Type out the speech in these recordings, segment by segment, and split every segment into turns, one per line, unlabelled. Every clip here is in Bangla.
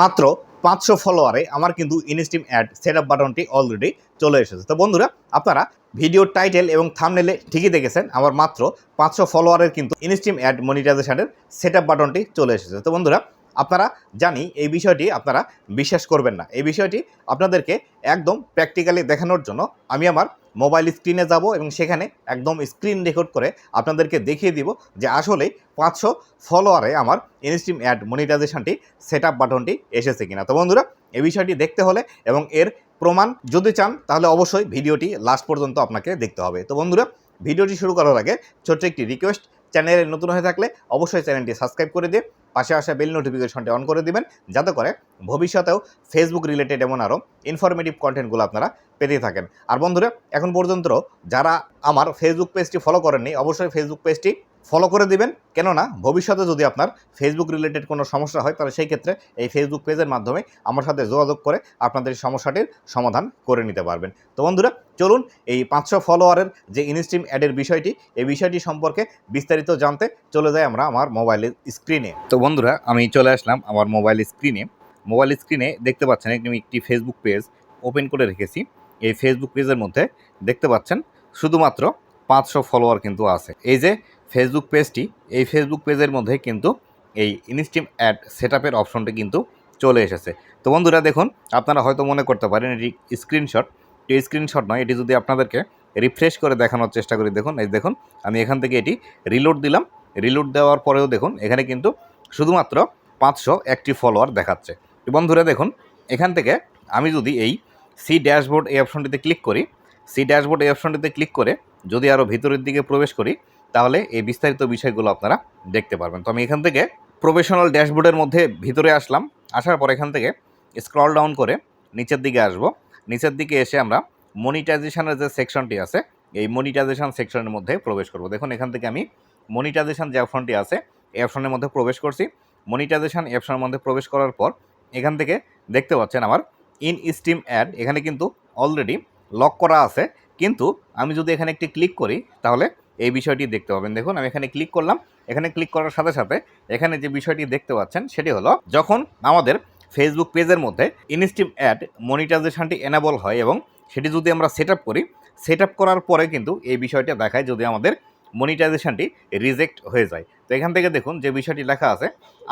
মাত্র পাঁচশো ফলোয়ারে আমার কিন্তু ইনস্টিম অ্যাড সেট আপ বাটনটি অলরেডি চলে এসেছে। তো বন্ধুরা, আপনারা ভিডিওর টাইটেল এবং থামনেলে ঠিকই দেখেছেন, আমার মাত্র পাঁচশো ফলোয়ারের কিন্তু ইনস্টিম অ্যাড মনিটাইজেশনের সেট আপ বাটনটি চলে এসেছে। তো বন্ধুরা, আপনারা জানি এই বিষয়টি আপনারা বিশ্বাস করবেন না। এই বিষয়টি আপনাদেরকে একদম প্র্যাকটিক্যালি দেখানোর জন্য আমি আমার মোবাইল স্ক্রিনে যাব এবং সেখানে একদম স্ক্রিন রেকর্ড করে আপনাদেরকে দেখিয়ে দিব যে আসলে পাঁচশো ফলোয়ারে আমার ইনস্ট্রিম অ্যাড মনিটাইজেশনটি সেট আপ বাটনটি এসেছে কিনা। তো বন্ধুরা, এই বিষয়টি দেখতে হলে এবং এর প্রমাণ যদি চান, তাহলে অবশ্যই ভিডিওটি লাস্ট পর্যন্ত আপনাকে দেখতে হবে। তো বন্ধুরা, ভিডিওটি শুরু করার আগে ছোট্ট একটি রিকোয়েস্ট চ্যানেলে নতুন হয়ে থাকলে অবশ্যই চ্যানেলটি সাবস্ক্রাইব করে দিয়ে পাশে আসা বেল নোটিফিকেশনটি অন করে দিবেন, যাতে করে ভবিষ্যতেও ফেসবুক রিলেটেড এমন আরও ইনফরমেটিভ কন্টেন্টগুলো আপনারা পেতেই থাকেন। আর বন্ধুরা, এখন পর্যন্ত যারা আমার ফেসবুক পেজটি ফলো করেননি, অবশ্যই ফেসবুক পেজটি ফলো করে দিবেন। কেননা, ভবিষ্যতে যদি আপনার ফেসবুক রিলেটেড কোনো সমস্যা হয়, তাহলে সেই ক্ষেত্রে এই ফেসবুক পেজের মাধ্যমে আমার সাথে যোগাযোগ করে আপনাদের সমস্যাটির সমাধান করে নিতে পারবেন। তো বন্ধুরা, চলুন এই পাঁচশো ফলোয়ারের যে ইনস্ট্রিম অ্যাডের বিষয়টি, এই বিষয়টি সম্পর্কে বিস্তারিত জানতে চলে যাই আমরা আমার মোবাইলের স্ক্রিনে তো বন্ধুরা, আমি চলে আসলাম আমার মোবাইল স্ক্রিনে মোবাইল স্ক্রিনে দেখতে পাচ্ছেন আমি একটি ফেসবুক পেজ ওপেন করে রেখেছি। এই ফেসবুক পেজের মধ্যে দেখতে পাচ্ছেন, শুধুমাত্র পাঁচশো ফলোয়ার কিন্তু আছে। এই যে ফেসবুক পেজটি এই ফেসবুক পেজের মধ্যে কিন্তু এই ইনস্টিম অ্যাড সেট আপের অপশনটি কিন্তু চলে এসেছে। তো বন্ধুরা দেখুন, আপনারা হয়তো মনে করতে পারেন এটি স্ক্রিনশট এই স্ক্রিনশট নয়, এটি যদি আপনাদেরকে রিফ্রেশ করে দেখানোর চেষ্টা করি, দেখুন, এই দেখুন, আমি এখান থেকে এটি রিলোড দিলাম। রিলোড দেওয়ার পরেও দেখুন, এখানে কিন্তু শুধুমাত্র পাঁচশো একটি ফলোয়ার দেখাচ্ছে। বন্ধুরা দেখুন, এখান থেকে আমি যদি এই সি ড্যাশবোর্ড এই অপশনটিতে ক্লিক করি সি ড্যাশবোর্ড এই অপশনটিতে ক্লিক করে যদি আরও ভিতরের দিকে প্রবেশ করি তাহলে এই বিস্তারিত বিষয়গুলো আপনারা দেখতে পারবেন। তো আমি এখান থেকে প্রফেশনাল ড্যাশবোর্ডের মধ্যে ভিতরে আসলাম। আসার পর এখান থেকে স্ক্রল ডাউন করে নিচের দিকে আসব। নিচের দিকে এসে আমরা মনিটাইজেশনের যে সেকশনটি আছে, এই মনিটাইজেশন সেকশনের মধ্যে প্রবেশ করব। দেখুন, এখান থেকে আমি মনিটাইজেশন যে অপশনটি আছে, এই অপশনের মধ্যে প্রবেশ করছি। মনিটাইজেশন অপশনের মধ্যে প্রবেশ করার পর এখান থেকে দেখতে পাচ্ছেন আমার ইন স্টিম অ্যাড। এখানে কিন্তু অলরেডি লক করা আছে। কিন্তু আমি যদি এখানে একটি ক্লিক করি, তাহলে এই বিষয়টি দেখতে পাবেন। দেখুন, আমি এখানে ক্লিক করলাম। এখানে ক্লিক করার সাথে সাথে এখানে যে বিষয়টি দেখতে পাচ্ছেন, সেটি হলো যখন আমাদের ফেসবুক পেজের মধ্যে ইনস্টিম অ্যাড মনিটাইজেশনটি এনাবল হয় এবং সেটি যদি আমরা সেট করি সেট করার পরে কিন্তু এই বিষয়টা দেখায় যদি আমাদের মনিটাইজেশনটি রিজেক্ট হয়ে যায়। তো এখান থেকে দেখুন, যে বিষয়টি লেখা আছে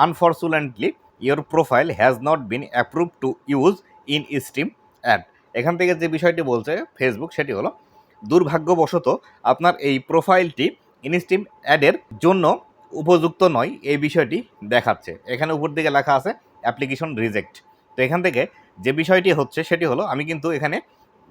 unfortunately your profile has not been approve to use in stream ad এখান থেকে যে বিষয়টি বলছে ফেসবুক সেটি হলো দুর্ভাগ্যবশত আপনার এই প্রোফাইলটি ইনস্টিম অ্যাডের জন্য উপযুক্ত নয়, এই বিষয়টি দেখাচ্ছে। এখানে উপর দিকে লেখা আছে, অ্যাপ্লিকেশন রিজেক্ট। তো এখান থেকে যে বিষয়টি হচ্ছে, সেটি হলো, আমি কিন্তু এখানে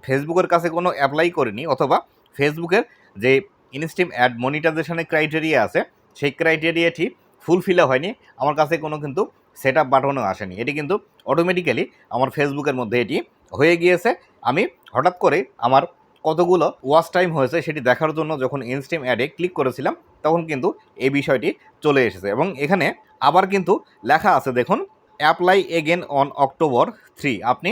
ফেসবুকের কাছে কোনো অ্যাপ্লাই করিনি, অথবা ফেসবুকের যে ইনস্টিম অ্যাড মনিটাইজেশনের ক্রাইটেরিয়া আছে, সেই ক্রাইটেরিয়াটি ফুলফিলও হয়নি, আমার কাছে কোনো কিন্তু সেট আপ বাটনও আসেনি। এটি কিন্তু অটোমেটিক্যালি আমার ফেসবুকের মধ্যে এটি হয়ে গিয়েছে। আমি হঠাৎ করে আমার কতগুলো ওয়াচ টাইম হয়েছে সেটি দেখার জন্য যখন ইনস্টিম অ্যাডে ক্লিক করেছিলাম, তখন কিন্তু এই বিষয়টি চলে এসেছে। এবং এখানে আবার কিন্তু লেখা আছে, দেখুন apply again on October three আপনি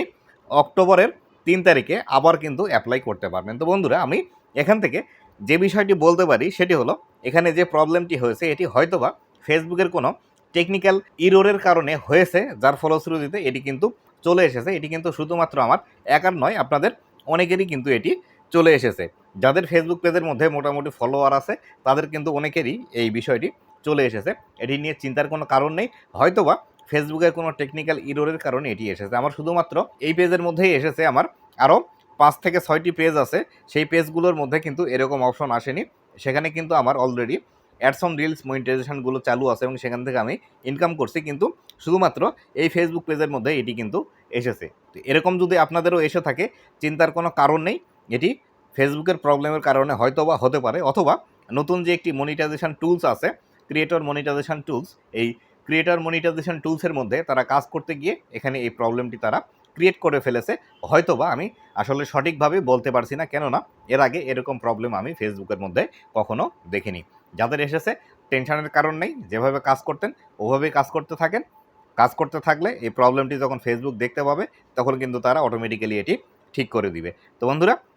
অক্টোবরের তিন তারিখে আবার কিন্তু অ্যাপ্লাই করতে পারবেন। তো বন্ধুরা, আমি এখান থেকে যে বিষয়টি বলতে পারি, সেটি হলো, এখানে যে প্রবলেমটি হয়েছে, এটি হয়তোবা ফেসবুকের কোনো টেকনিক্যাল ইরোরের কারণে হয়েছে, যার ফলশ্রুতিতে এটি কিন্তু চলে এসেছে। এটি কিন্তু শুধুমাত্র আমার একার নয়, আপনাদের অনেকেরই কিন্তু এটি চলে এসেছে। যাদের ফেসবুক পেজের মধ্যে মোটামুটি ফলোয়ার আছে, তাদের কিন্তু অনেকেরই এই বিষয়টি চলে এসেছে। এটি নিয়ে চিন্তার কোনো কারণ নেই। হয়তোবা ফেসবুকের কোনো টেকনিক্যাল ইরোরের কারণে এটি এসেছে। আমার শুধুমাত্র এই পেজের মধ্যেই এসেছে আমার। আরও পাঁচ থেকে ছয়টি পেজ আছে। সেই পেজগুলোর মধ্যে কিন্তু এরকম অপশন আসেনি। সেখানে কিন্তু আমার অলরেডি অ্যাডস অন রিলস মনিটাইজেশনগুলো চালু আছে এবং সেখান থেকে আমি ইনকাম করছি। কিন্তু শুধুমাত্র এই ফেসবুক পেজের মধ্যে এটি কিন্তু এসেছে। তো এরকম যদি আপনাদেরও এসে থাকে, চিন্তার কোনো কারণ নেই। এটি ফেসবুকের প্রবলেমের কারণে হয়তো বা হতে পারে, অথবা নতুন যে একটি মনিটাইজেশন টুলস আছে ক্রিয়েটর মনিটাইজেশন টুলস এই ক্রিয়েটর মনিটাইজেশন টুলসের মধ্যে তারা কাজ করতে গিয়ে এখানে এই প্রবলেমটি তারা ক্রিয়েট করে ফেলেছে। হয়তোবা আমি আসলে সঠিকভাবে বলতে পারছি না, কেননা এর আগে এরকম প্রবলেম আমি ফেসবুকের মধ্যে কখনো দেখিনি। যাদের এসেছে টেনশনের কারণ নেই, যেভাবে কাজ করতেন, ওভাবেই কাজ করতে থাকেন। কাজ করতে থাকলে এই প্রবলেমটি যখন ফেসবুক দেখতে পাবে, তখন কিন্তু তারা অটোমেটিক্যালি এটি ঠিক করে দিবে। তো বন্ধুরা